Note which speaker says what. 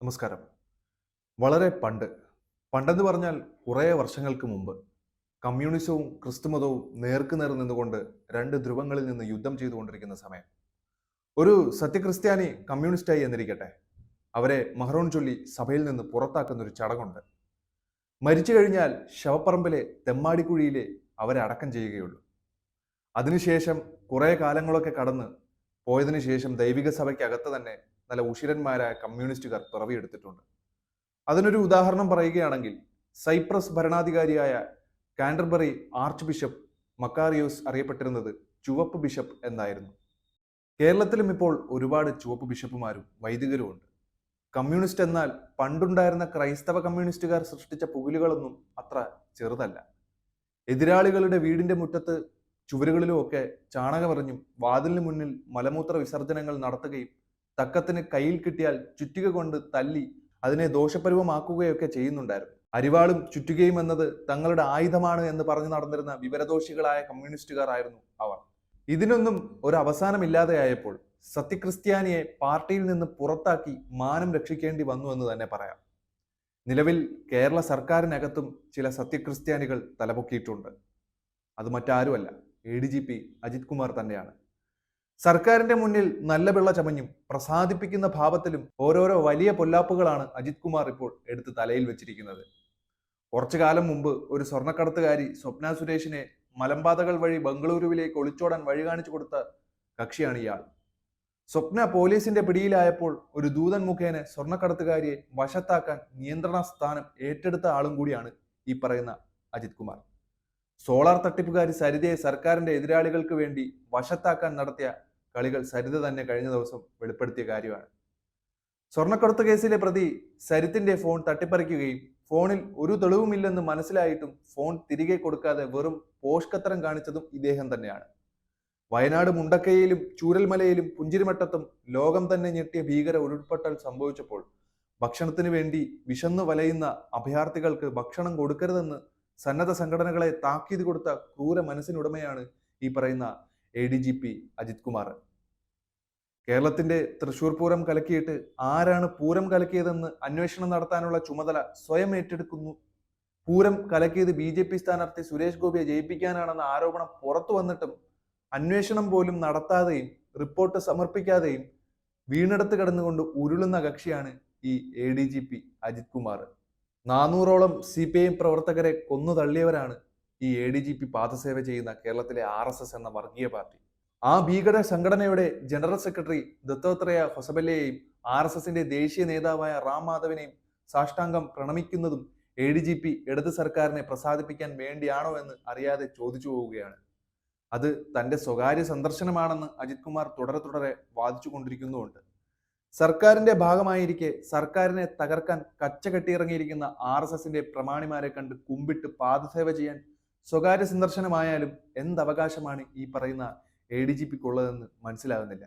Speaker 1: നമസ്കാരം. വളരെ പണ്ട് പണ്ടെന്ന് പറഞ്ഞാൽ കുറേ വർഷങ്ങൾക്ക് മുമ്പ് കമ്മ്യൂണിസവും ക്രിസ്തുമതവും നേർക്ക് നേർ നിന്നുകൊണ്ട് രണ്ട് ധ്രുവങ്ങളിൽ നിന്ന് യുദ്ധം ചെയ്തുകൊണ്ടിരിക്കുന്ന സമയം. ഒരു സത്യക്രിസ്ത്യാനി കമ്മ്യൂണിസ്റ്റായി എന്നിരിക്കട്ടെ അവരെ മഹറോൺ ചൊല്ലി സഭയിൽ നിന്ന് പുറത്താക്കുന്ന ഒരു ചടങ്ങുണ്ട്. മരിച്ചു കഴിഞ്ഞാൽ ശവപ്പറമ്പിലെ തെമ്മാടിക്കുഴിയിലെ അവരെ അടക്കം ചെയ്യുകയുള്ളൂ. അതിനുശേഷം കുറേ കാലങ്ങളൊക്കെ കടന്ന് പോയതിനു ശേഷം ദൈവിക സഭയ്ക്കകത്ത് തന്നെ നല്ല ഉഷിരന്മാരായ കമ്മ്യൂണിസ്റ്റുകാർ പിറവിയെടുത്തിട്ടുണ്ട്. അതിനൊരു ഉദാഹരണം പറയുകയാണെങ്കിൽ സൈപ്രസ് ഭരണാധികാരിയായ കാൻഡർബറി ആർച്ച് ബിഷപ്പ് മക്കാറിയോസ് അറിയപ്പെട്ടിരുന്നത് ചുവപ്പ് ബിഷപ്പ് എന്നായിരുന്നു. കേരളത്തിലും ഇപ്പോൾ ഒരുപാട് ചുവപ്പ് ബിഷപ്പുമാരും വൈദികരും ഉണ്ട്. കമ്മ്യൂണിസ്റ്റ് എന്നാൽ പണ്ടുണ്ടായിരുന്ന ക്രൈസ്തവ കമ്മ്യൂണിസ്റ്റുകാർ സൃഷ്ടിച്ച പുകിലുകളൊന്നും അത്ര ചെറുതല്ല. എതിരാളികളുടെ വീടിന്റെ മുറ്റത്ത് ചുവരുകളിലും ഒക്കെ ചാണകമെറിഞ്ഞും വാതിലിന് മുന്നിൽ മലമൂത്ര വിസർജനങ്ങൾ നടത്തുകയും തക്കത്തിന് കയ്യിൽ കിട്ടിയാൽ ചുറ്റിക കൊണ്ട് തല്ലി അതിനെ ദോഷപരിവമാക്കുകയൊക്കെ ചെയ്യുന്നുണ്ടായിരുന്നു. അരിവാളും ചുറ്റുകയും എന്നത് തങ്ങളുടെ ആയുധമാണ് എന്ന് പറഞ്ഞു നടന്നിരുന്ന വിവരദോഷികളായ കമ്മ്യൂണിസ്റ്റുകാർ ആയിരുന്നു അവർ. ഇതിനൊന്നും ഒരു അവസാനമില്ലാതെയായപ്പോൾ സത്യക്രിസ്ത്യാനിയെ പാർട്ടിയിൽ നിന്ന് പുറത്താക്കി മാനം രക്ഷിക്കേണ്ടി വന്നു എന്ന് തന്നെ പറയാം. നിലവിൽ കേരള സർക്കാരിനകത്തും ചില സത്യക്രിസ്ത്യാനികൾ തലപൊക്കിയിട്ടുണ്ട്. അത് മറ്റാരുമല്ല. A D G P Ajith Kumar തന്നെയാണ്. സർക്കാരിന്റെ മുന്നിൽ നല്ല വെള്ള ചമഞ്ഞും പ്രസാദിപ്പിക്കുന്ന ഭാവത്തിലും ഓരോരോ വലിയ പൊല്ലാപ്പുകളാണ് അജിത് കുമാർ ഇപ്പോൾ എടുത്ത് തലയിൽ വെച്ചിരിക്കുന്നത്. കുറച്ചു കാലം മുമ്പ് ഒരു സ്വർണക്കടത്തുകാരി സ്വപ്ന സുരേഷിനെ മലമ്പാതകൾ വഴി ബംഗളൂരുവിലേക്ക് ഒളിച്ചോടാൻ വഴി കാണിച്ചു കൊടുത്ത കക്ഷിയാണ് ഇയാൾ. സ്വപ്ന പോലീസിന്റെ പിടിയിലായപ്പോൾ ഒരു ദൂതൻ മുഖേന സ്വർണക്കടത്തുകാരിയെ വശത്താക്കാൻ നിയന്ത്രണ സ്ഥാനം ഏറ്റെടുത്ത ആളും കൂടിയാണ് ഈ പറയുന്ന അജിത് കുമാർ. സോളാർ തട്ടിപ്പുകാരി സരിതയെ സർക്കാരിന്റെ എതിരാളികൾക്ക് വേണ്ടി വശത്താക്കാൻ നടത്തിയ കളികൾ സരിത തന്നെ കഴിഞ്ഞ ദിവസം വെളിപ്പെടുത്തിയ കാര്യമാണ്. സ്വർണക്കടത്ത് കേസിലെ പ്രതി സരിത്തിന്റെ ഫോൺ തട്ടിപ്പറിക്കുകയും ഫോണിൽ ഒരു തെളിവുമില്ലെന്ന് മനസ്സിലായിട്ടും ഫോൺ തിരികെ കൊടുക്കാതെ വെറും പോഷ്കത്തരം കാണിച്ചതും ഇദ്ദേഹം തന്നെയാണ്. വയനാട് മുണ്ടക്കയിലും ചൂരൽമലയിലും പുഞ്ചിരിമട്ടത്തും ലോകം തന്നെ ഞെട്ടിയ ഭീകര ഉരുൾപൊട്ടൽ സംഭവിച്ചപ്പോൾ ഭക്ഷണത്തിന് വേണ്ടി വിശന്നു വലയുന്ന അഭയാർത്ഥികൾക്ക് ഭക്ഷണം കൊടുക്കരുതെന്ന് സന്നദ്ധ സംഘടനകളെ താക്കീത് കൊടുത്ത ക്രൂര മനസ്സിനുടമയാണ് ഈ പറയുന്ന A D G P Ajith Kumar കേരളത്തിന്റെ തൃശൂർ പൂരം കലക്കിയിട്ട് ആരാണ് പൂരം കലക്കിയതെന്ന് അന്വേഷണം നടത്താനുള്ള ചുമതല സ്വയം ഏറ്റെടുക്കുന്നു. പൂരം കലക്കിയത് ബി ജെ പി സ്ഥാനാർത്ഥി സുരേഷ് ഗോപിയെ ജയിപ്പിക്കാനാണെന്ന ആരോപണം പുറത്തു വന്നിട്ടും അന്വേഷണം പോലും നടത്താതെയും റിപ്പോർട്ട് സമർപ്പിക്കാതെയും വീണെടുത്ത് കിടന്നുകൊണ്ട് ഉരുളുന്ന കക്ഷിയാണ് ഈ A D G P Ajith Kumar. നാനൂറോളം സി പി ഐ പ്രവർത്തകരെ കൊന്നു തള്ളിയവരാണ് ഈ എ ഡി ജി പി പാദസേവ ചെയ്യുന്ന കേരളത്തിലെ ആർ എസ് എസ് എന്ന വർഗീയ പാർട്ടി. ആ ഭീകര സംഘടനയുടെ ജനറൽ സെക്രട്ടറി ദത്തോത്രയ ഹൊസബല്ലയെയും ആർ എസ് എസിന്റെ ദേശീയ നേതാവായ റാം മാധവനെയും സാഷ്ടാംഗം പ്രണമിക്കുന്നതും എ ഡി ജി പി ഇടത് സർക്കാരിനെ പ്രസാദിപ്പിക്കാൻ വേണ്ടിയാണോ എന്ന് അറിയാതെ ചോദിച്ചു പോവുകയാണ്. അത് തന്റെ സ്വകാര്യ സന്ദർശനമാണെന്ന് അജിത് കുമാർ തുടരെ തുടരെ വാദിച്ചു കൊണ്ടിരിക്കുന്നുമുണ്ട് സർക്കാരിന്റെ ഭാഗമായിരിക്കെ സർക്കാരിനെ തകർക്കാൻ കച്ച കെട്ടിയിറങ്ങിയിരിക്കുന്ന ആർ എസ് എസിന്റെ പ്രമാണിമാരെ കണ്ട് കുമ്പിട്ട് പാദസേവ ചെയ്യാൻ സ്വകാര്യ സന്ദർശനമായാലും എന്തവകാശമാണ് ഈ പറയുന്ന എ ഡി ജി പിക്കുള്ളതെന്ന് മനസ്സിലാകുന്നില്ല.